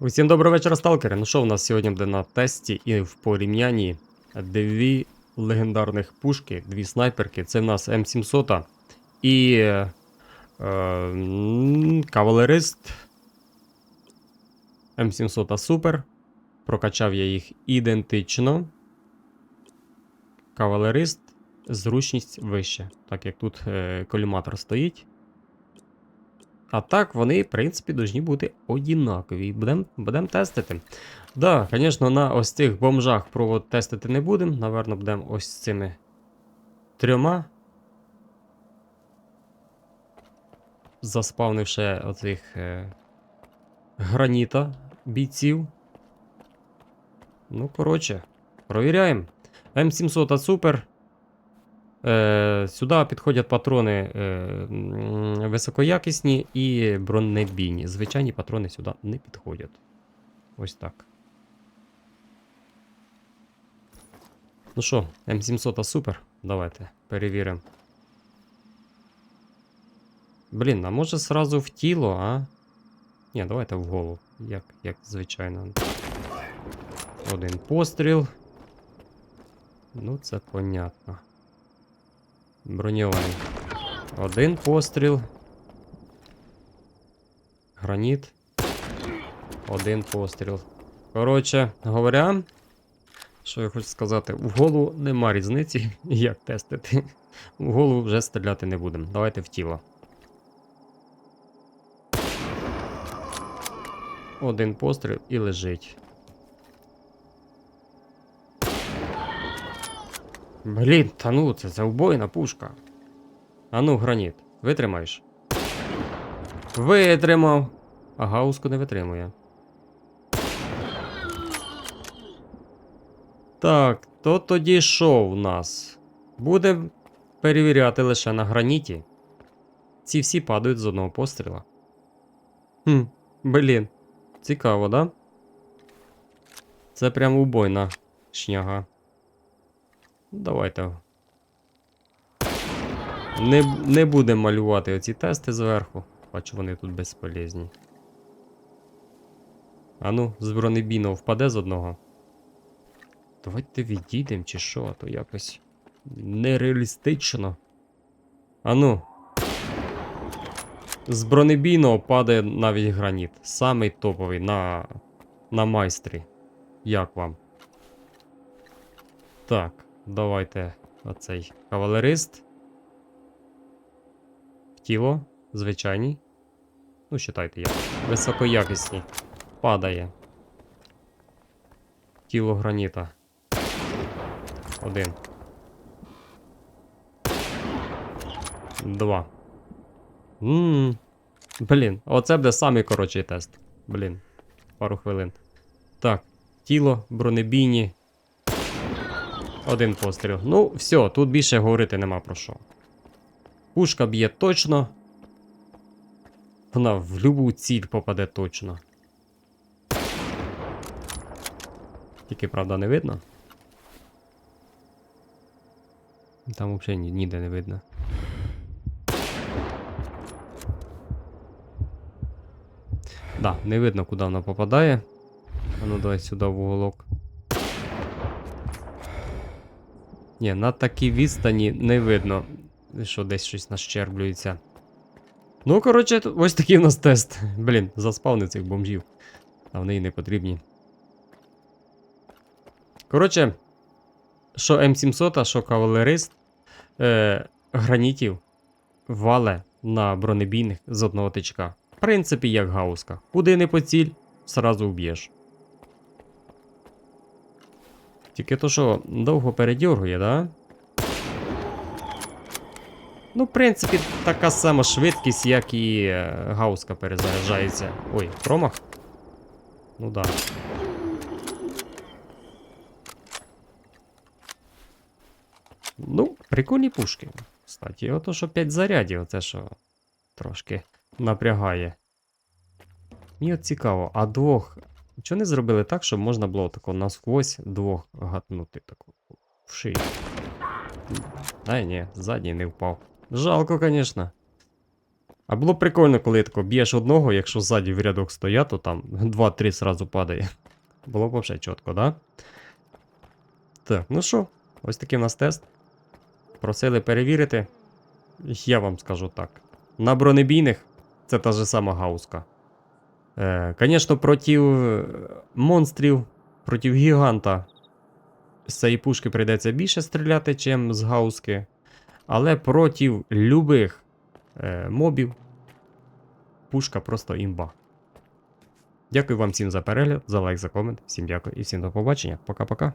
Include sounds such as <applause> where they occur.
Усім доброго вечора, сталкери. Ну що в нас сьогодні буде на тесті і в порівнянні дві легендарних пушки, дві снайперки. Це в нас М700 і е, м, кавалерист М700 Супер. Прокачав я їх ідентично. Кавалерист зручність вище, так як тут е, коліматор стоїть. А так, вони, в принципі, повинні бути однакові. Будемо будем тестити. Да, звісно, на ось цих бомжах провод тестити не будемо. Наверно, будемо ось цими трьома. Заспавнивши оцих е, граніта бійців. Ну, коротше, провіряємо. М700 супер. Е, сюди підходять патрони е, високоякісні і бронебійні. Звичайні патрони сюди не підходять. Ось так. Ну що, М700 супер. Давайте перевіримо. Блін, а може сразу в тіло, а? Ні, давайте в голову. Як, як звичайно. Один постріл. Ну, це понятно. Броньований. Один постріл. Граніт. Один постріл. Коротше говоря, що я хочу сказати, в голову нема різниці, <laughs> як тестити. В голову вже стріляти не будемо. Давайте в тіло. Один постріл і лежить. Блін, та ну це, це убойна пушка. А ну, граніт, витримаєш? Витримав. А гауску не витримує. Так, то тоді що в нас? Будемо перевіряти лише на граніті. Ці всі падають з одного постріла. Хм, блін. Цікаво, да? Це прям убойна шняга. Давайте. Не, не будемо малювати оці тести зверху. Бачу, вони тут безполезні. Ану, з бронебійного впаде з одного. Давайте відійдемо чи що, а то якось нереалістично. Ану. З бронебійного падає навіть граніт. Самий топовий на, на майстрі. Як вам? Так, давайте оцей кавалерист. В тіло, звичайний. Ну, считайте як. Високоякісні. Падає. Тіло граніта. Один. Два. Ммм. Блін, оце буде самий коротший тест. Блін. Пару хвилин. Так, тіло, бронебійні. Один постріл. Ну, все, тут більше говорити нема про що. Пушка б'є точно. Вона в любу ціль попаде точно. Тільки, правда, не видно. Там взагалі ні, ніде не видно. Да, не видно, куди вона попадає. А ну давай сюди в уголок. Ні, на такій відстані не видно, що десь щось нащерблюється. Ну, коротше, ось такий у нас тест. Блін, заспавнив цих бомжів. А вони і не потрібні. Коротше, що М700, а що кавалерист е, гранітів вале на бронебійних з одного тичка. В принципі, як гауска. Куди не поціль, сразу вб'єш. Тільки то, що довго передергує, да? Ну, в принципі, така сама швидкість, як і е, гауска перезаряджається. Ой, промах? Ну да. Ну, прикольні пушки. Кстати, ото що 5 зарядів, оце що трошки напрягає. Мені от цікаво, а двох. Чого не зробили так, щоб можна було тако насквозь двох гатнути таку в шию? А ні, задній не впав. Жалко, звісно. А було б прикольно, коли тако б'єш одного, якщо ззаді в рядок стоять, то там 2-3 сразу падає. Було б взагалі чітко, да? Так, ну що, ось такий у нас тест. Просили перевірити. Я вам скажу так. На бронебійних це та же сама гауска. Е, Звісно, проти е, монстрів, проти гіганта з цієї пушки прийдеться більше стріляти, чим з гауски. Але проти любих е, мобів пушка просто імба. Дякую вам всім за перегляд, за лайк, за комент. Всім дякую і всім до побачення. Пока-пока.